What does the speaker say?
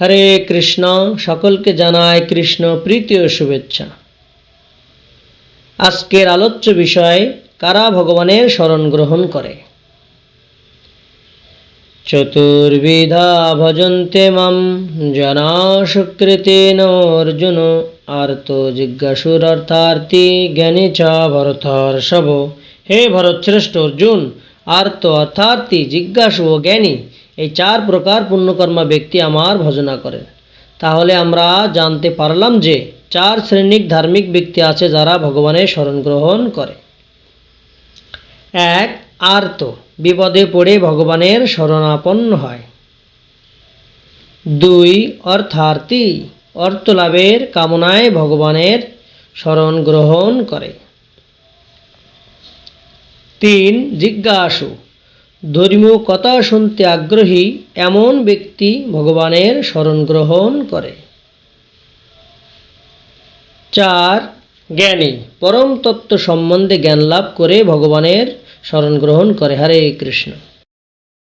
হরে কৃষ্ণ, সকলকে জানায় কৃষ্ণ প্রীতি ও শুভেচ্ছা। আজকের আলোচ্য বিষয়, কারা ভগবানের শরণ গ্রহণ করে? চতুর্বিধা ভজন্তে মাম জনা সুকৃতেন অর্জুন, আর্ত জিজ্ঞাসুর অর্থার্থী জ্ঞানী চ ভরতর্ষভ হে ভরতশ্রেষ্ঠ অর্জুন, আর্ত অর্থার্থী জিজ্ঞাসু ও জ্ঞানী এই চার প্রকার পুণ্যকর্মা ব্যক্তি আমার ভজনা করেন তাহলে আমরা জানতে পারলাম যে চার শ্রেণির ধার্মিক ব্যক্তি আছে যারা ভগবানের শরণ গ্রহণ করে। এক, আর্ত, বিপদে পড়ে ভগবানের শরণাপন্ন হয়। দুই অর্থার্থী অর্থ লাভের কামনায় ভগবানের শরণ গ্রহণ করে। তিন, জিজ্ঞাসু ধর্মীয় কথা শুনতে আগ্রহী এমন ব্যক্তি ভগবানের স্মরণ গ্রহণ করে। চার, জ্ঞানী। পরম তত্ত্ব সম্বন্ধে জ্ঞান লাভ করে ভগবানের স্মরণ গ্রহণ করে। হরে কৃষ্ণ।